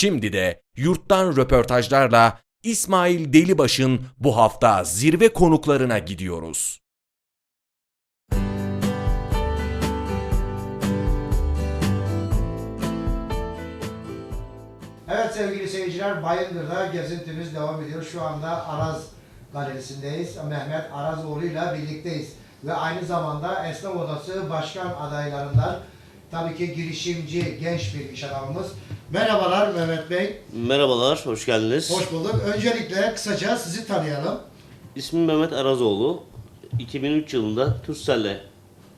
Şimdi de yurttan röportajlarla İsmail Delibaş'ın bu hafta zirve konuklarına gidiyoruz. Evet sevgili seyirciler, Bayındır'da gezintimiz devam ediyor. Şu anda Araz Galerisi'ndeyiz. Mehmet Arazoğlu ile birlikteyiz. Ve aynı zamanda Esnaf Odası Başkan adaylarından tabii ki girişimci, genç bir iş adamımız. Merhabalar Mehmet Bey. Merhabalar, hoş geldiniz. Hoş bulduk. Öncelikle kısaca sizi tanıyalım. İsmim Mehmet Arazoğlu. 2003 yılında Türkcell'le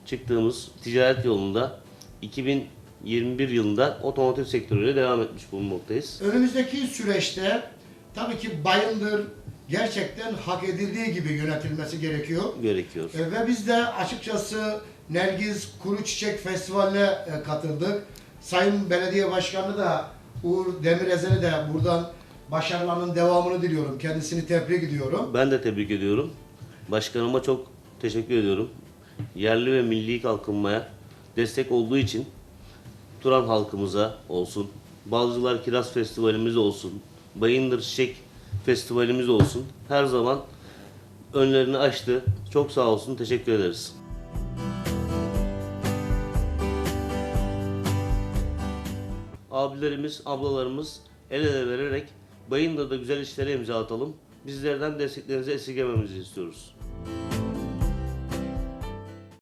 çıktığımız ticaret yolunda 2021 yılında otomotiv sektörüyle devam etmiş bulunmaktayız. Önümüzdeki süreçte tabii ki Bayındır gerçekten hak edildiği gibi yönetilmesi gerekiyor. Gerekiyor. E, Ve biz de açıkçası Nergiz Kuru Çiçek Festivali'ne e, katıldık. Sayın Belediye Başkanı da Uğur Demirezen'e de buradan başarılarının devamını diliyorum. Kendisini tebrik ediyorum. Ben de tebrik ediyorum. Başkanıma çok teşekkür ediyorum. Yerli ve milli kalkınmaya destek olduğu için Turan halkımıza olsun, Balcılar Kiraz Festivalimiz olsun, Bayındır Çiçek Festivalimiz olsun her zaman önlerini açtı. Çok sağ olsun, teşekkür ederiz. Abilerimiz, ablalarımız el ele vererek Bayındır'da güzel işlere imza atalım. Bizlerden desteklerinizi esirgememizi istiyoruz.